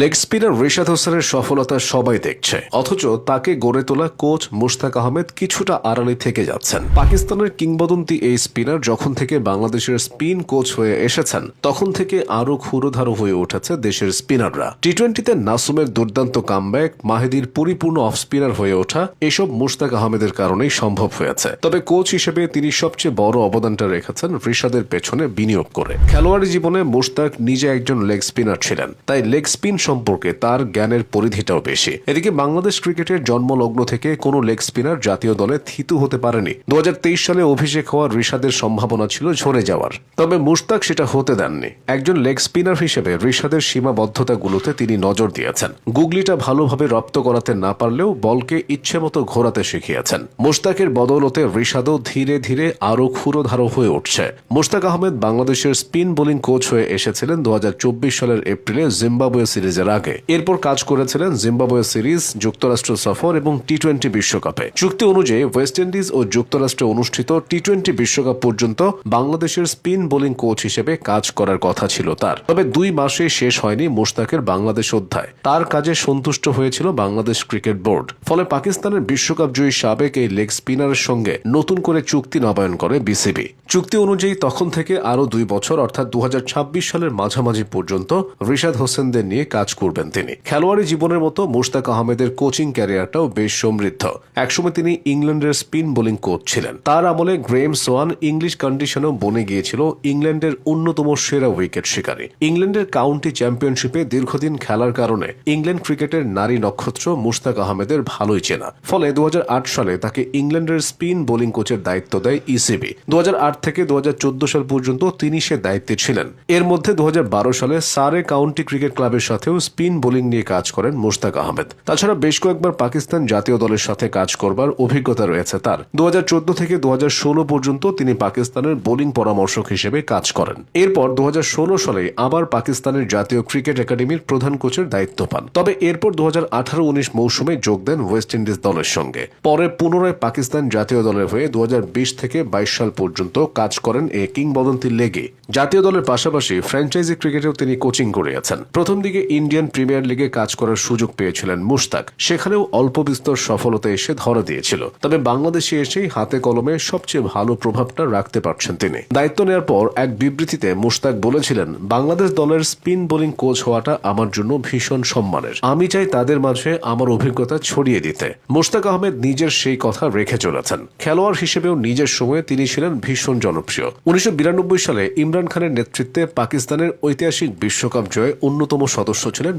Leg spinner Rishad হোসেনের সফলতা সবাই দেখছে। অথচ তাকে গড়ে তোলা কোচ মুশতাক আহমেদ কিছুটা আড়ালে থেকে যাচ্ছেন। পাকিস্তানের কিংবদন্তি এই স্পিনার যখন থেকে বাংলাদেশের স্পিন কোচ হয়ে এসেছেন, তখন থেকে আরও ক্ষুরোধারো হয়ে উঠেছে দেশের স্পিনাররা টি টোয়েন্টিতে নাসুমের দুর্দান্ত কামব্যাক মাহিদির পরিপূর্ণ অফ স্পিনার হয়ে ওঠা, এসব মুশতাক আহমেদের কারণেই সম্ভব হয়েছে। তবে কোচ হিসেবে তিনি সবচেয়ে বড় অবদানটা রেখেছেন রিশাদের পেছনে বিনিয়োগ করে। খেলোয়াড়ি জীবনে মুশতাক নিজে একজন লেগ স্পিনার ছিলেন, তাই লেগ স্পিন সম্পর্কে তার জ্ঞানের পরিধিটাও বেশি। এদিকে বাংলাদেশ ক্রিকেটের জন্মলগ্ন থেকে কোনো লেগ স্পিনার জাতীয় দলে থিতু হতে পারেনি। দু হাজার তেইশ সালে অভিষেক হওয়ার রিশাদের সম্ভাবনা ছিল ঝরে যাওয়ার। তবে মুশতাক সেটা হতে দেননি। একজন লেগ স্পিনার হিসেবে রিশাদের সীমাবদ্ধতাগুলোতে তিনি নজর দিয়েছেন। গুগলিটা ভালোভাবে রপ্ত করাতে না পারলেও বলকে ইচ্ছে মতো ঘোরাতে শিখিয়েছেন। মুশতাকের বদৌলতে রিশাদও ধীরে ধীরে আরও ক্ষুরোধারো হয়ে উঠছে। মুশতাক আহমেদ বাংলাদেশের স্পিন বোলিং কোচ হয়ে এসেছিলেন দু হাজার চব্বিশ সালের এপ্রিলে জিম্বাবুয়ে সিরিজের আগে। এরপর কাজ করেছিলেন জিম্বাবুয়ে সিরিজ, যুক্তরাষ্ট্র সফর এবং টি টোয়েন্টি বিশ্বকাপে। চুক্তি অনুযায়ী ওয়েস্ট ইন্ডিজ ও যুক্তরাষ্ট্রে অনুষ্ঠিত টি টোয়েন্টি বিশ্বকাপ পর্যন্ত বাংলাদেশের স্পিন বোলিং কোচ হিসেবে কাজ করার কথা ছিল তার। তবে দুই মাসে শেষ হয়নি মুশতাকের বাংলাদেশ অধ্যায়। তার কাজে সন্তুষ্ট হয়েছিল বাংলাদেশ ক্রিকেট বোর্ড। ফলে পাকিস্তানের বিশ্বকাপ জয়ী সাবেক এই লেগ স্পিনারের সঙ্গে নতুন করে চুক্তি নবায়ন করে বিসিবি। চুক্তি অনুযায়ী তখন থেকে আরও দুই বছর, অর্থাৎ দু হাজার ছাব্বিশ সালের মাঝামাঝি পর্যন্ত রিশাদ হোসেনদের নিয়ে কাজ করবেন তিনি। খেলোয়াড়ি জীবনের মতো মুশতাক আহমেদের কোচিং ক্যারিয়ারটাও বেশ সমৃদ্ধ। একসময় তিনি ইংল্যান্ডের স্পিন বোলিং কোচ ছিলেন। তার আমলে গ্রেম সোয়ান ইংলিশ কন্ডিশনেও বনে গিয়েছিল ইংল্যান্ডের অন্যতম সেরা উইকেট শিকারী। ইংল্যান্ডের কাউন্টি চ্যাম্পিয়নশিপে দীর্ঘদিন খেলার কারণে ইংল্যান্ড ক্রিকেটের নারী নক্ষত্র মুশতাক আহমেদের ভালোই চেনা। ফলে দু হাজার আট সালে তাকে ইংল্যান্ডের স্পিন বোলিং কোচের দায়িত্ব দেয় ইসিবি। দু হাজার আট থেকে দু হাজার চোদ্দ সাল পর্যন্ত তিনি সে দায়িত্বে ছিলেন। এর মধ্যে দু হাজার বারো সালে সারে কাউন্টি ক্রিকেট ক্লাবের সাথেও স্পিন বোলিং নিয়ে কাজ করেন মুশতাক আহমেদ। তাছাড়া বেশ কয়েকবার পাকিস্তান জাতীয় দলের সাথে কাজ করবার অভিজ্ঞতা রয়েছে তার। দু থেকে দু পর্যন্ত তিনি পাকিস্তানের বোলিং পরামর্শক হিসেবে কাজ করেন। এরপর দু সালে আবার পাকিস্তানের জাতীয় ক্রিকেট একাডেমির প্রধান কোচের দায়িত্ব পান। তবে এরপর দু হাজার উনিশ মৌসুমে যোগ দেন ওয়েস্ট ইন্ডিজ দলের সঙ্গে। পরে পুনরায় পাকিস্তান জাতীয় দলের হয়ে দু হাজার বিশ থেকে বাইশ সাল পর্যন্ত কাজ করেন এ কিংবদন্তি লেগে। জাতীয় দলের পাশাপাশি ফ্র্যাঞ্চাইজি ক্রিকেটেও তিনি কোচিং করিয়েছেন। প্রথম দিকে ইন্ডিয়ান প্রিমিয়ার লিগে কাজ করার সুযোগ পেয়েছিলেন মুশতাক। সেখানেও অল্প বিস্তর সফলতা এসে ধরা দিয়েছিল। তবে বাংলাদেশে এসেই হাতে কলমে সবচেয়ে ভালো প্রভাবটা রাখতে পারছেন তিনি। দায়িত্ব নেওয়ার পর এক বিবৃতিতে মুশতাক বলেছিলেন, বাংলাদেশ দলের স্পিন বোলিং কোচ হওয়াটা আমার জন্য ভীষণ সম্মানের। আমি চাই তাদের মাঝে আমার অভিজ্ঞতা ছড়িয়ে দিতে। মুশতাক আহমেদ নিজের সেই কথা রেখে চলেছেন। খেলোয়াড় হিসেবেও নিজের সময়ে তিনি ছিলেন ভীষণ জনপ্রিয়। উনিশশো বিরানব্বই সালে ইমরান খানের নেতৃত্বে পাকিস্তানের ঐতিহাসিক বিশ্বকাপ জয়ে অন্যতম সদস্য ছিলেন